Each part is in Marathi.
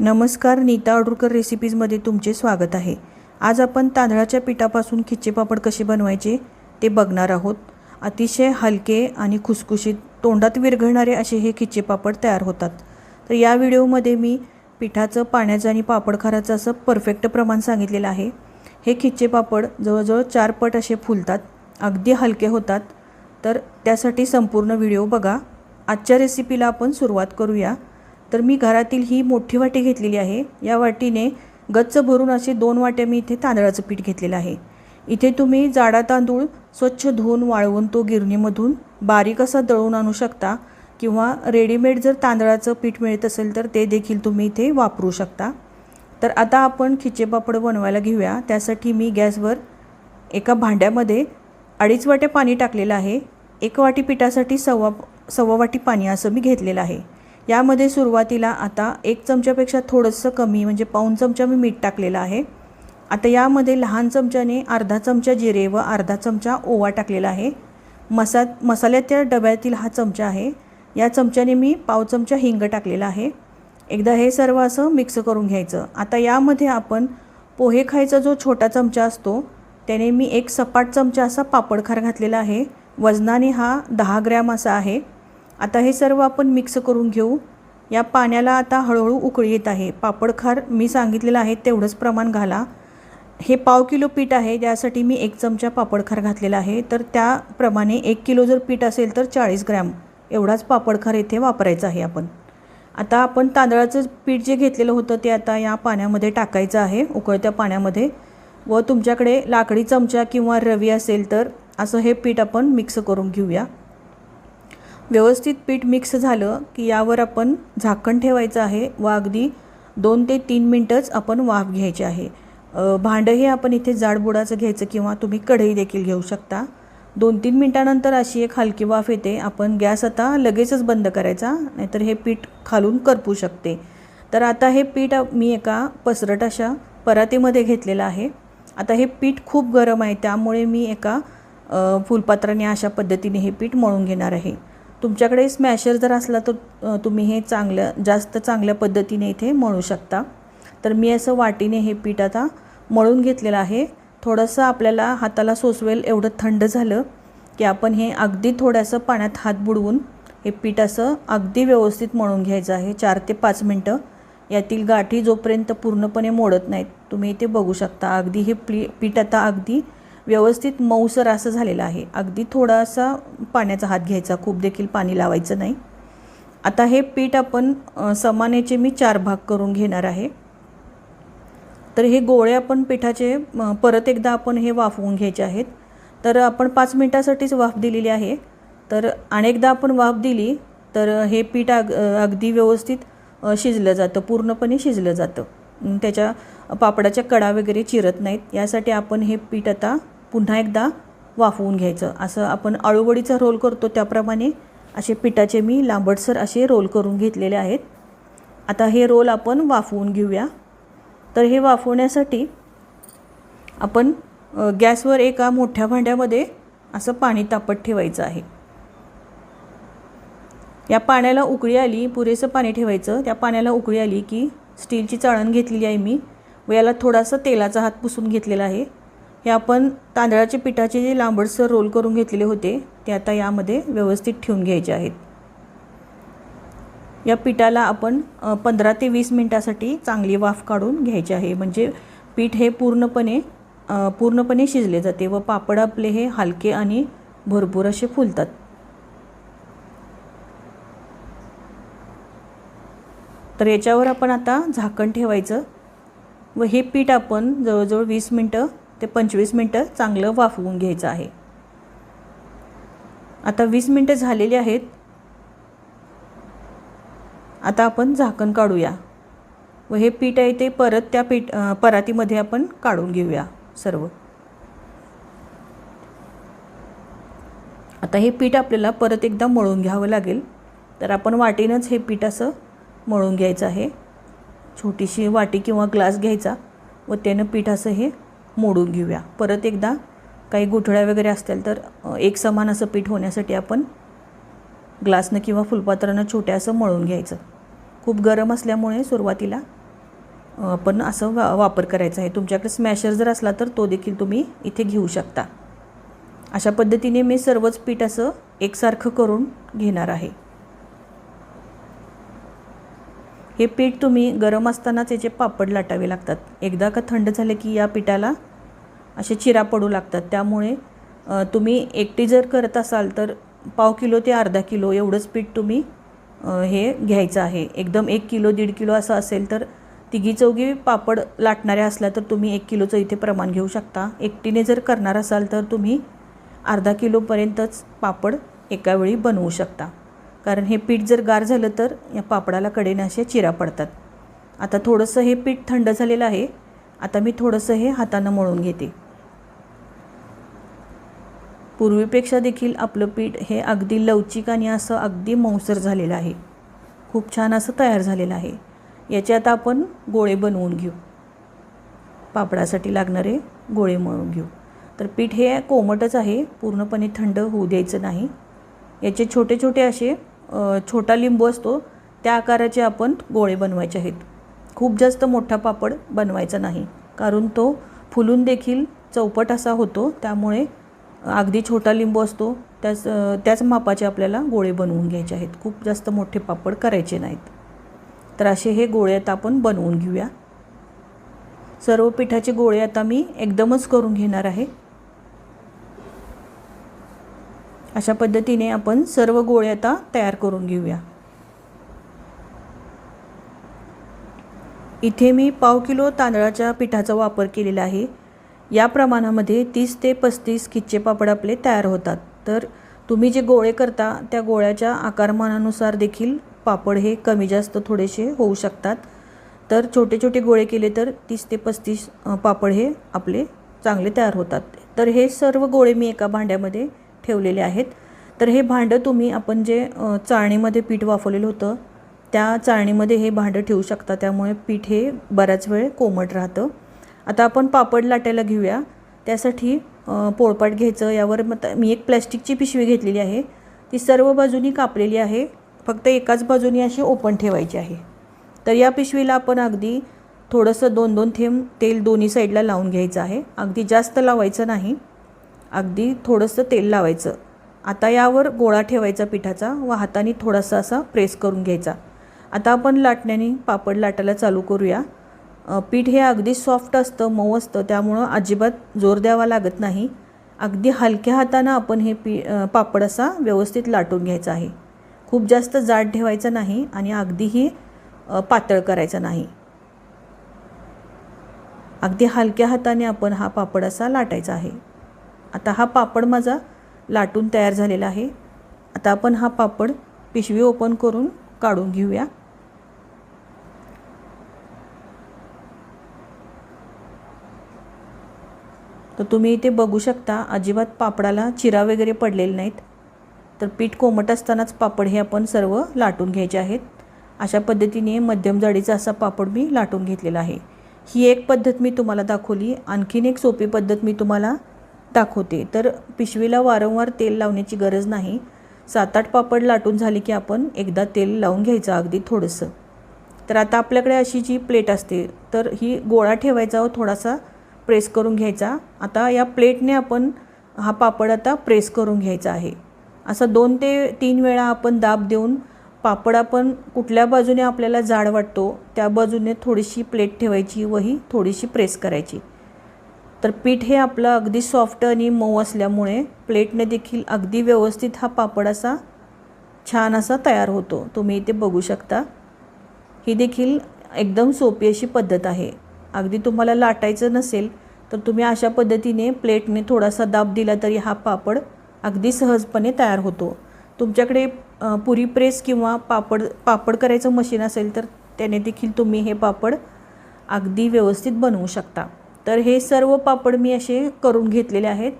नमस्कार नीता अडुरकर रेसिपीजमध्ये तुमचे स्वागत आहे. आज आपण तांदळाच्या पिठापासून खिच्चे पापड कसे बनवायचे ते बघणार आहोत. अतिशय हलके आणि खुसखुशीत तोंडात विरघळणारे असे हे खिच्चे पापड तयार होतात. तर या व्हिडिओमध्ये मी पिठाचं पाण्याचं आणि पापडखाराचं असं परफेक्ट प्रमाण सांगितलेलं आहे. हे खिच्चे पापड जवळजवळ चार पट असे फुलतात अगदी हलके होतात. तर त्यासाठी संपूर्ण व्हिडिओ बघा. आजच्या रेसिपीला आपण सुरुवात करूया. तर मी घरातील ही मोठी वाटी घेतलेली आहे. या वाटीने गच्च भरून असे दोन वाट्या मी इथे तांदळाचं पीठ घेतलेलं आहे. इथे तुम्ही जाडा तांदूळ स्वच्छ धुवून वाळवून तो गिरणीमधून बारीक असा दळून आणू शकता किंवा रेडीमेड जर तांदळाचं पीठ मिळत असेल तर ते देखील तुम्ही इथे वापरू शकता. तर आता आपण खिचे पापड बनवायला घेऊया. त्यासाठी मी गॅसवर एका भांड्यामध्ये अडीच वाट्या पाणी टाकलेलं आहे. एक वाटी पिठासाठी सव्वा सव्वा वाटी पाणी असं मी घेतलेलं आहे. यामध्ये सुरुवातीला आता एक चमच्यापेक्षा थोडंसं कमी म्हणजे पाऊण चमचा मी मीठ टाकलेलं आहे. आता यामध्ये लहान चमच्याने अर्धा चमचा जिरे व अर्धा चमचा ओवा टाकलेला आहे. मसा मसाल्याच्या डब्यातील हा चमचा आहे. या चमच्याने मी पाव चमचा हिंग टाकलेला आहे. एकदा हे सर्व असं मिक्स करून घ्यायचं. आता यामध्ये आपण पोहे खायचा जो छोटा चमचा असतो त्याने मी एक सपाट चमचा असा पापडखार घातलेला आहे. वजनाने हा दहा ग्रॅम असा आहे. आता हे सर्व आपण मिक्स करून घेऊ. या पाण्याला आता हळूहळू उकळी येत आहे. पापडखार मी सांगितलेलं आहे तेवढंच प्रमाण घाला. हे पाव किलो पीठ आहे त्यासाठी मी एक चमचा पापडखार घातलेला आहे. तर त्याप्रमाणे एक किलो जर पीठ असेल तर चाळीस ग्रॅम. एवढाच पापडखार येथे वापरायचा आहे आपण. आता आपण तांदळाचं पीठ जे घेतलेलं होतं ते आता या पाण्यामध्ये टाकायचं आहे उकळत्या पाण्यामध्ये. व तुमच्याकडे लाकडी चमचा किंवा रवी असेल तर असं हे पीठ आपण मिक्स करून घेऊया. व्यवस्थित पीठ मिक्स झालं की यावर आपण झाकण ठेवायचं आहे व अगदी दोन ते तीन मिनटंच आपण वाफ घ्यायची आहे. भांडं हे आपण इथे जाडबुडाचं घ्यायचं किंवा तुम्ही कढई देखील घेऊ शकता. दोन तीन मिनटानंतर अशी एक हलकी वाफ येते. आपण गॅस आता लगेचच बंद करायचा नाहीतर हे पीठ खालून करपू शकते. तर आता हे पीठ मी एका पसरट अशा परातीमध्ये घेतलेलं आहे. आता हे पीठ खूप गरम आहे त्यामुळे मी एका फुलपात्राने अशा पद्धतीने हे पीठ मळून घेणार आहे. तुमच्याकडे स्मॅशर जर असला तर तुम्ही हे चांगल्या जास्त चांगल्या पद्धतीने इथे मळू शकता. तर मी असं वाटीने हे पीठ आता मळून घेतलेलं आहे. थोडंसं आपल्याला हाताला सोसवेल एवढं थंड झालं की आपण हे अगदी थोडंसं पाण्यात हात बुडवून हे पीठ असं अगदी व्यवस्थित मळून घ्यायचं आहे. चार ते पाच मिनटं. यातील गाठी जोपर्यंत पूर्णपणे मोडत नाहीत तुम्ही इथे बघू शकता. अगदी हे प्ली पीठ आता अगदी व्यवस्थित मऊसर असं झालेलं आहे. अगदी थोडासा पाण्याचा हात घ्यायचा. खूप देखील पाणी लावायचं नाही. आता हे पीठ आपण समानेचे मी चार भाग करून घेणार आहे. तर हे गोळे आपण पिठाचे परत एकदा आपण हे वाफवून घ्यायचे आहेत. तर आपण पाच मिनटासाठीच वाफ दिलेली आहे. तर अनेकदा आपण वाफ दिली तर हे पीठ अग अगदी व्यवस्थित शिजलं जातं. पूर्णपणे शिजलं जातं. त्याच्या पापडाच्या कडा वगैरे चिरत नाहीत. यासाठी आपण हे पीठ आता पुन्हा एकदा वाफवून घ्यायचं. असं आपण अळूवडीचा रोल करतो त्याप्रमाणे असे पिठाचे मी लांबटसर असे रोल करून घेतलेले आहेत. आता हे रोल आपण वाफवून घेऊया. तर हे वाफवण्यासाठी आपण गॅसवर एका मोठ्या भांड्यामध्ये असं पाणी तापत ठेवायचं आहे. या पाण्याला उकळी आली पुरेसं पाणी ठेवायचं. त्या पाण्याला उकळी आली की स्टीलची चाळण घेतलेली आहे मी व याला थोडासा तेलाचा हात पुसून घेतलेला आहे. हे आपण तांदळाच्या पिठाचे जे लांबडसर रोल करून घेतलेले होते ते आता यामध्ये व्यवस्थित ठेवून घ्यायचे आहेत. या पिठाला आपण पंधरा ते वीस मिनटासाठी चांगली वाफ काढून घ्यायची आहे. म्हणजे पीठ हे पूर्णपणे पूर्णपणे शिजले जाते व पापड आपले हे हलके आणि भरपूर असे फुलतात. तर याच्यावर आपण आता झाकण ठेवायचं व हे पीठ आपण जवळजवळ वीस मिनटं ते पंचवीस मिनटं चांगलं वाफवून घ्यायचं आहे. आता वीस मिनटं झालेली आहेत. आता आपण झाकण काढूया. व हे पीठ आहे ते परत त्या पीठ परातीमध्ये आपण काढून घेऊया सर्व. आता हे पीठ आपल्याला परत एकदा मळून घ्यावं लागेल. तर आपण वाटीनंच हे पीठ असं मळून घ्यायचं आहे. छोटीशी वाटी किंवा ग्लास घ्यायचा व त्यानं पीठ असं हे मोडून घेऊया. परत एकदा काही गुठळ्या वगैरे असतील तर एक समान असं पीठ होण्यासाठी आपण ग्लासनं किंवा फुलपात्रानं छोट्या असं मळून घ्यायचं. खूप गरम असल्यामुळे सुरुवातीला आपण असं वा वापर करायचा आहे. तुमच्याकडे स्मॅशर जर असला तर तो देखील तुम्ही इथे घेऊ शकता. अशा पद्धतीने मी सर्वच पीठ असं एकसारखं करून घेणार आहे. हे पीठ तुम्ही गरम असतानाच याचे पापड लाटावे लागतात. एकदा का थंड झाले की या पिठाला असे चिरा पडू लागतात. त्यामुळे तुम्ही एकटी जर करत असाल तर पाव किलो ते अर्धा किलो एवढंच पीठ तुम्ही हे घ्यायचं आहे. एकदम एक किलो दीड किलो असं असेल तर तिघी चौघी पापड लाटणाऱ्या असल्या तर तुम्ही एक किलोचं इथे प्रमाण घेऊ शकता. एकटीने जर करणार असाल तर तुम्ही अर्धा किलोपर्यंतच पापड एकावेळी बनवू शकता. कारण हे पीठ जर गार झालं तर या पापडाला कडेने असे चिरा पडतात. आता थोडंसं हे पीठ थंड झालेलं आहे. आता मी थोडंसं हे हातानं मळून घेते. पूर्वीपेक्षा देखील आपलं पीठ हे अगदी लवचिक आणि असं अगदी मऊसर झालेलं आहे. खूप छान असं तयार झालेलं आहे. याचे आता आपण गोळे बनवून घेऊ. पापडासाठी लागणारे गोळे मळून घेऊ. तर पीठ हे कोमटच आहे. पूर्णपणे थंड होऊ द्यायचं नाही. याचे छोटे छोटे असे छोटा लिंबू असतो त्या आकाराचे आपण गोळे बनवायचे आहेत. खूप जास्त मोठा पापड बनवायचा नाही कारण तो फुलून देखील चौपट असा होतो त्यामुळे अगदी छोटा लिंबू असतो त्याच त्याच मापाचे आपल्याला गोळे बनवून घ्यायचे आहेत. खूप जास्त मोठे पापड करायचे नाहीत. तर असे हे गोळे आता आपण बनवून घेऊया. सर्व पिठाचे गोळे आता मी एकदमच करून घेणार आहे. अशा पद्धतीने आपण सर्व गोळे आता तयार करून घेऊया. इथे मी पाव किलो तांदळाच्या पिठाचा वापर केलेला आहे. या प्रमाणामध्ये तीस ते पस्तीस खिच्चे पापड आपले तयार होतात. तर तुम्ही जे गोळे करता त्या गोळ्याच्या आकारमानानुसार देखील पापड हे कमी जास्त थोडेसे होऊ शकतात. तर छोटे छोटे गोळे केले तर तीस ते पस्तीस पापड हे आपले चांगले तयार होतात. तर हे सर्व गोळे मी एका भांड्यामध्ये ठेवलेले आहेत. तर हे भांडं तुम्ही आपण जे चाळणीमध्ये पीठ वाफवलेलं होतं त्या चाळणीमध्ये हे भांडं ठेवू शकता. त्यामुळे पीठ हे बराच वेळ कोमट राहतं. आता आपण पापड लाटायला घेऊया. त्यासाठी पोळपाट घ्यायचं. यावर मग मी एक प्लॅस्टिकची पिशवी घेतलेली आहे. ती सर्व बाजूनी कापलेली आहे. फक्त एकाच बाजूनी अशी ओपन ठेवायची आहे. तर या पिशवीला आपण अगदी थोडंसं दोन दोन थेंब तेल दोन्ही साईडला लावून घ्यायचं आहे. अगदी जास्त लावायचं नाही. अगदी थोडंसं तेल लावायचं. आता यावर गोळा ठेवायचा पिठाचा व हाताने थोडासा असा प्रेस करून घ्यायचा. आता आपण लाटण्याने पापड लाटायला चालू करूया. पीठ हे अगदी सॉफ्ट असतं मऊ असतं त्यामुळं अजिबात जोर द्यावा लागत नाही. अगदी हलक्या हातानं आपण हे पी पापड असा व्यवस्थित लाटून घ्यायचा आहे. खूप जास्त जाड ठेवायचं नाही आणि अगदीही पातळ करायचं नाही. अगदी हलक्या हाताने आपण हा पापड असा लाटायचा आहे. आता हा पापड माझा लाटून तयार झालेला आहे. आता आपण हा पापड पिशवी ओपन करून काढून घेऊया. तर तुम्ही इथे बघू शकता अजिबात पापडाला चिरा वगैरे पडलेले नाहीत. तर पीठ कोमट असतानाच पापड हे आपण सर्व लाटून घ्यायचे आहेत. अशा पद्धतीने मध्यम जाडीचा असा पापड मी लाटून घेतलेला आहे. ही एक पद्धत मी तुम्हाला दाखवली. आणखीन एक सोपी पद्धत मी तुम्हाला दाखवते. तर पिशवीला वारंवार तेल लावण्याची गरज नाही. सात आठ पापड लाटून झाली की आपण एकदा तेल लावून घ्यायचं अगदी थोडंसं. तर आता आपल्याकडे अशी जी प्लेट असते तर ही गोळा ठेवायचा व थोडासा प्रेस करून घ्यायचा. आता या प्लेटने आपण हा पापड आता प्रेस करून घ्यायचा आहे. असं दोन ते तीन वेळा आपण दाब देऊन पापड आपण कुठल्या बाजूने आपल्याला जाड वाटतो त्या बाजूने थोडीशी प्लेट ठेवायची व ही थोडीशी प्रेस करायची. तर पीठ हे आपलं अगदी सॉफ्ट आणि मऊ असल्यामुळे प्लेटने देखील अगदी व्यवस्थित हा पापड असा छान असा तयार होतो. तुम्ही इथे बघू शकता. ही देखील एकदम सोपी अशी पद्धत आहे. अगदी तुम्हाला लाटायचं नसेल तर तुम्ही अशा पद्धतीने प्लेटने थोडासा दाब दिला तरी हा पापड अगदी सहजपणे तयार होतो. तुमच्याकडे पुरी प्रेस किंवा पापड पापड करायचं मशीन असेल तर त्याने देखील तुम्ही हे पापड अगदी व्यवस्थित बनवू शकता. तर हे सर्व पापड मी असे करून घेतलेले आहेत.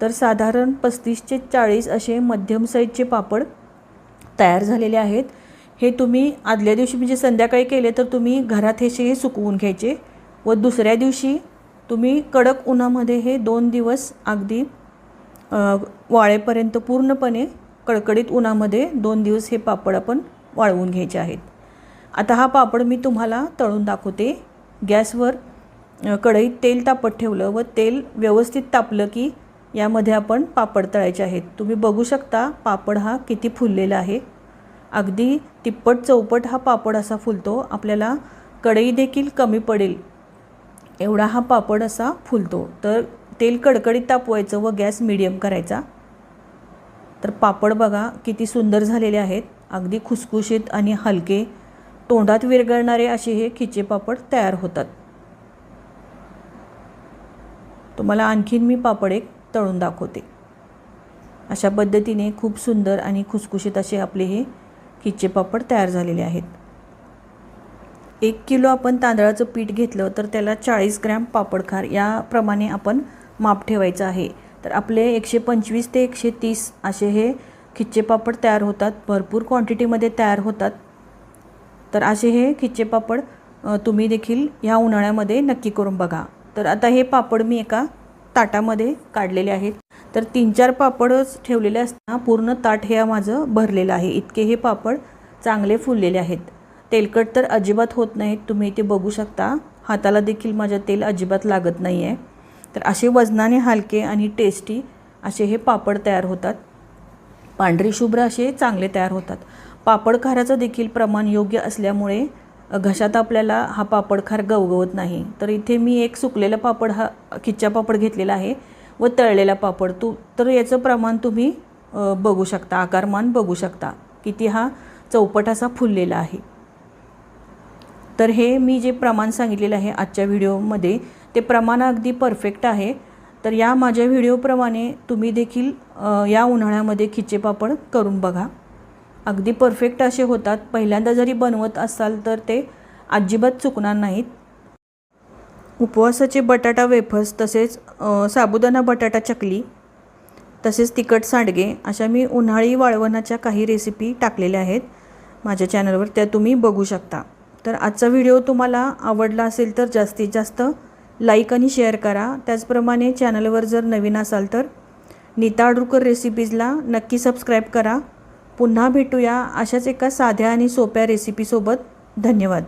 तर साधारण पस्तीस ते चाळीस असे मध्यम साईजचे पापड तयार झालेले आहेत. हे तुम्ही आदल्या दिवशी म्हणजे संध्याकाळी केले तर तुम्ही घरात हे हे सुकवून घ्यायचे व दुसऱ्या दिवशी तुम्ही कडक उन्हामध्ये हे दोन दिवस अगदी वाळेपर्यंत पूर्णपणे कडकडीत उन्हामध्ये दोन दिवस हे पापड आपण वाळवून घ्यायचे आहेत. आता हा पापड मी तुम्हाला तळून दाखवते. गॅसवर कढईत तेल तापत ठेवलं व तेल व्यवस्थित तापलं की यामध्ये आपण पापड तळायचे आहेत. तुम्ही बघू शकता पापड हा किती फुललेला आहे. अगदी तिप्पट चौपट हा पापड असा फुलतो. आपल्याला कढई देखील कमी पडेल एवढा हा पापड असा फुलतो. तर तेल कडकडीत तापवायचं व गॅस मिडियम करायचा. तर पापड बघा किती सुंदर झालेले आहेत. अगदी खुसखुशीत आणि हलके तोंडात विरघळणारे असे हे खिचे पापड तयार होतात. तुम्हाला आणखीन मी पापड एक तळून दाखवते. अशा पद्धतीने खूप सुंदर आणि खुसखुशीत असे आपले हे किच्चे पापड तयार झालेले आहेत. एक किलो आपण तांदळाचं पीठ घेतलं तर त्याला चाळीस ग्रॅम पापडखार याप्रमाणे आपण माप ठेवायचं आहे. तर आपले एकशे पंचवीस ते एकशे तीस असे हे खिच्चे पापड तयार होतात. भरपूर क्वांटिटीमध्ये तयार होतात. तर असे हे खिच्चे पापड तुम्ही देखील ह्या उन्हाळ्यामध्ये नक्की करून बघा. तर आता हे पापड मी एका ताटामध्ये काढलेले आहेत. तर तीन चार पापडच ठेवलेले असताना पूर्ण ताट हे माझं भरलेलं आहे. इतके हे पापड चांगले फुललेले आहेत. तेलकट तर अजिबात होत नाहीत. तुम्ही इथे बघू शकता. हाताला देखील माझ्या तेल अजिबात लागत नाही आहे तर असे वजनाने हलके आणि टेस्टी असे हे पापड तयार होतात. पांढरी शुभ्र असे चांगले तयार होतात. पापड खाराचं देखील प्रमाण योग्य असल्यामुळे घशात आपल्याला हा पापड खार गवगवत नाही. तर इथे मी एक सुकलेला पापड हा खिच्चा पापड घेतलेला आहे व तळलेला पापड. तू तर याचं प्रमाण तुम्ही बघू शकता आकारमान बघू शकता किती हा चौपट असा फुललेला आहे. तर हे मी जे प्रमाण सांगितलेलं आहे आजच्या व्हिडिओमध्ये ते प्रमाण अगदी परफेक्ट आहे. तर या माझ्या व्हिडिओप्रमाणे तुम्ही देखील या उन्हाळ्यामध्ये खिचे पापड करून बघा. अगदी परफेक्ट असे होतात. पहिल्यांदा जरी बनवत असाल तर ते अजिबात चुकणार नाहीत. उपवासाचे बटाटा वेफर्स तसेच साबुदाणा बटाटा चकली तसेच तिखट सांडगे अशा मी उन्हाळी वाळवणाच्या काही रेसिपी टाकलेल्या आहेत माझ्या चॅनलवर त्या तुम्ही बघू शकता. तर आजचा व्हिडिओ तुम्हाला आवडला असेल तर जास्तीत जास्त लाईक आणि शेअर करा. त्याचप्रमाणे चॅनलवर जर नवीन असाल तर नीता आडूरकर रेसिपीजला नक्की सबस्क्राईब करा. पुन्हा भेटूया अशाच एका साध्या आणि सोप्या रेसिपीसोबत धन्यवाद.